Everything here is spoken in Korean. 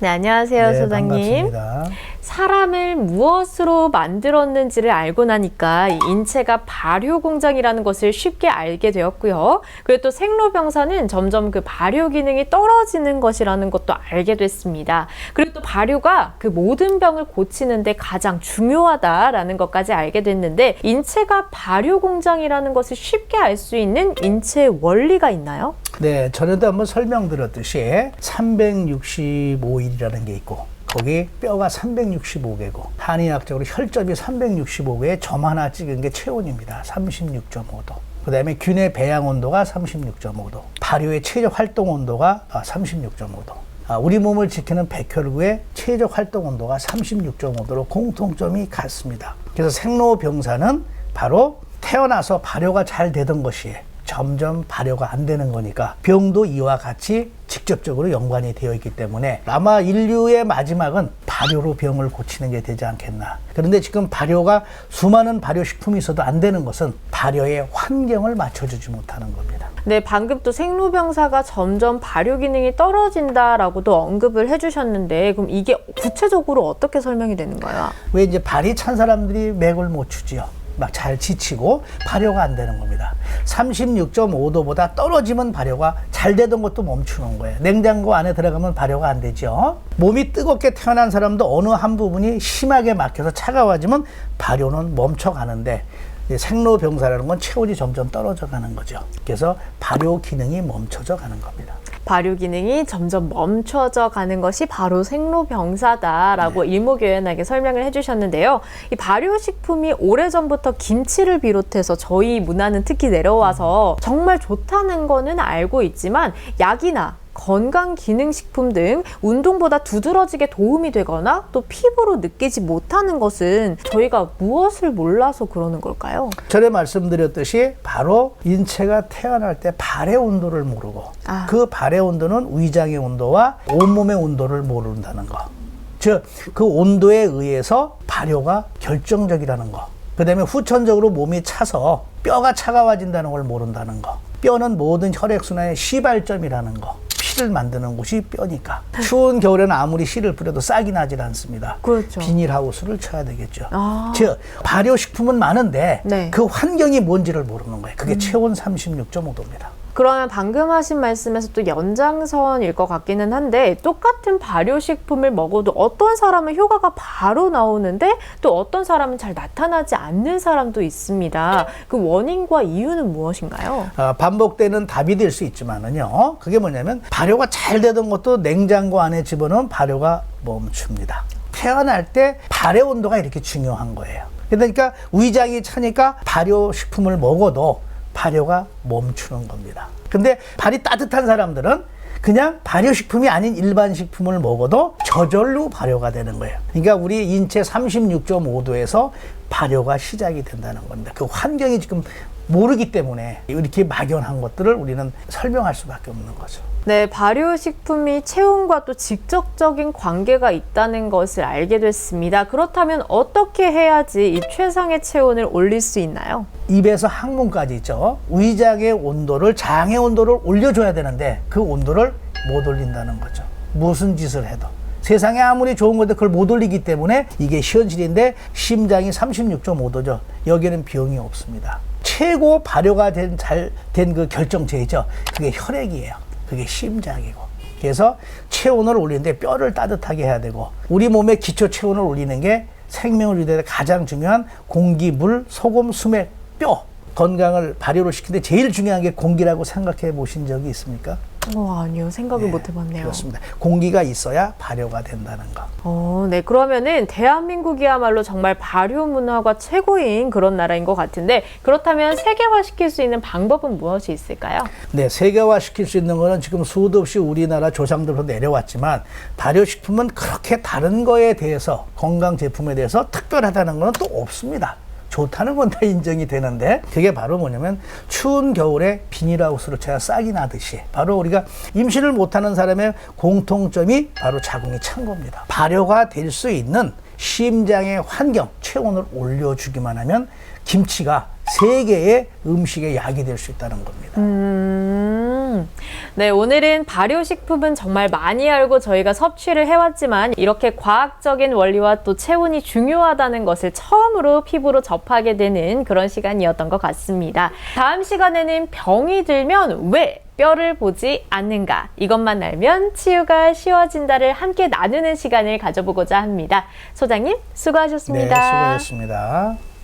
네, 안녕하세요, 네, 소장님. 반갑습니다. 사람을 무엇으로 만들었는지를 알고 나니까 이 인체가 발효 공장이라는 것을 쉽게 알게 되었고요. 그리고 또 생로병사는 점점 그 발효 기능이 떨어지는 것이라는 것도 알게 됐습니다. 그리고 또 발효가 그 모든 병을 고치는데 가장 중요하다라는 것까지 알게 됐는데 인체가 발효 공장이라는 것을 쉽게 알 수 있는 인체 원리가 있나요? 네, 전에도 한번 설명드렸듯이 365일이라는 게 있고 거기 뼈가 365개고 한의학적으로 혈점이 365개에 점 하나 찍은 게 체온입니다. 36.5도. 그 다음에 균의 배양 온도가 36.5도. 발효의 최적 활동 온도가 36.5도. 아, 우리 몸을 지키는 백혈구의 최적 활동 온도가 36.5도로 공통점이 같습니다. 그래서 생로병사는 바로 태어나서 발효가 잘 되던 것이 점점 발효가 안 되는 거니까 병도 이와 같이 직접적으로 연관이 되어 있기 때문에 아마 인류의 마지막은 발효로 병을 고치는 게 되지 않겠나. 그런데 지금 발효가 수많은 발효 식품이 있어도 안 되는 것은 발효의 환경을 맞춰주지 못하는 겁니다. 네, 방금 또 생로병사가 점점 발효 기능이 떨어진다라고도 언급을 해주셨는데 그럼 이게 구체적으로 어떻게 설명이 되는가요? 왜 이제 발이 찬 사람들이 맥을 못 추지요? 막 잘 지치고 발효가 안 되는 겁니다. 36.5도보다 떨어지면 발효가 잘 되던 것도 멈추는 거예요. 냉장고 안에 들어가면 발효가 안 되죠. 몸이 뜨겁게 태어난 사람도 어느 한 부분이 심하게 막혀서 차가워지면 발효는 멈춰가는데 생로병사라는 건 체온이 점점 떨어져 가는 거죠. 그래서 발효 기능이 멈춰져 가는 겁니다. 발효 기능이 점점 멈춰져 가는 것이 바로 생로병사다라고 일목요연하게 설명을 해주셨는데요. 이 발효식품이 오래전부터 김치를 비롯해서 저희 문화는 특히 내려와서 정말 좋다는 거는 알고 있지만 약이나 건강 기능 식품 등 운동보다 두드러지게 도움이 되거나 또 피부로 느끼지 못하는 것은 저희가 무엇을 몰라서 그러는 걸까요? 전에 말씀드렸듯이 바로 인체가 태어날 때 발의 온도를 모르고 아. 그 발의 온도는 위장의 온도와 온몸의 온도를 모른다는 거. 즉, 그 온도에 의해서 발효가 결정적이라는 거. 그 다음에 후천적으로 몸이 차서 뼈가 차가워진다는 걸 모른다는 거. 뼈는 모든 혈액순환의 시발점이라는 거. 피를 만드는 곳이 뼈니까. 추운 겨울에는 아무리 씨를 뿌려도 싹이 나질 않습니다. 그렇죠. 비닐하우스를 쳐야 되겠죠. 아. 즉 발효식품은 많은데 네. 음. 그 환경이 뭔지를 모르는 거예요. 그게 체온 36.5도입니다. 그러면 방금 하신 말씀에서 또 연장선일 것 같기는 한데 똑같은 발효식품을 먹어도 어떤 사람은 효과가 바로 나오는데 또 어떤 사람은 잘 나타나지 않는 사람도 있습니다. 그 원인과 이유는 무엇인가요? 아, 반복되는 답이 될 수 있지만은요. 그게 뭐냐면 발효가 잘 되던 것도 냉장고 안에 집어넣으면 발효가 멈춥니다. 태어날 때 발의 온도가 이렇게 중요한 거예요. 그러니까 위장이 차니까 발효 식품을 먹어도 발효가 멈추는 겁니다. 근데 발이 따뜻한 사람들은 그냥 발효식품이 아닌 일반 식품을 먹어도 저절로 발효가 되는 거예요. 그러니까 우리 인체 36.5도에서 발효가 시작이 된다는 겁니다. 그 환경이 지금 모르기 때문에 이렇게 막연한 것들을 우리는 설명할 수밖에 없는 거죠. 네, 발효식품이 체온과 또 직접적인 관계가 있다는 것을 알게 됐습니다. 그렇다면 어떻게 해야지 이 최상의 체온을 올릴 수 있나요? 입에서 항문까지 있죠. 위장의 온도를 장의 온도를 올려줘야 되는데 그 온도를 못 올린다는 거죠. 무슨 짓을 해도. 세상에 아무리 좋은 건데 그걸 못 올리기 때문에 이게 현실인데 심장이 36.5도죠. 여기는 병이 없습니다. 최고 발효가 된 잘 된 그 결정체이죠. 그게 혈액이에요. 그게 심장이고. 그래서 체온을 올리는데 뼈를 따뜻하게 해야 되고 우리 몸의 기초 체온을 올리는 게 생명을 유지하는 가장 중요한 공기, 물, 소금, 수맥, 뼈 건강을 발효를 시키는데 제일 중요한 게 공기라고 생각해 보신 적이 있습니까? 어, 아니요. 생각을 못 해봤네요. 그렇습니다. 공기가 있어야 발효가 된다는 거. 어, 네. 그러면은 대한민국이야말로 정말 발효 문화가 최고인 그런 나라인 것 같은데 그렇다면 세계화 시킬 수 있는 방법은 무엇이 있을까요? 네, 세계화 시킬 수 있는 거는 지금 수도 없이 우리나라 조상들로 내려왔지만 발효식품은 그렇게 다른 거에 대해서 건강 제품에 대해서 특별하다는 거는 또 없습니다. 좋다는 건 다 인정이 되는데 그게 바로 뭐냐면 추운 겨울에 비닐하우스로 제가 싹이 나듯이 바로 우리가 임신을 못하는 사람의 공통점이 바로 자궁이 찬 겁니다. 발효가 될 수 있는 심장의 환경 체온을 올려주기만 하면 김치가 세계의 음식의 약이 될 수 있다는 겁니다. 음, 음, 네, 오늘은 발효식품은 정말 많이 알고 저희가 섭취를 해왔지만 이렇게 과학적인 원리와 또 체온이 중요하다는 것을 처음으로 피부로 접하게 되는 그런 시간이었던 것 같습니다. 다음 시간에는 병이 들면 왜 뼈를 보지 않는가? 이것만 알면 치유가 쉬워진다를 함께 나누는 시간을 가져보고자 합니다. 소장님, 네, 수고하셨습니다. 수고하셨습니다.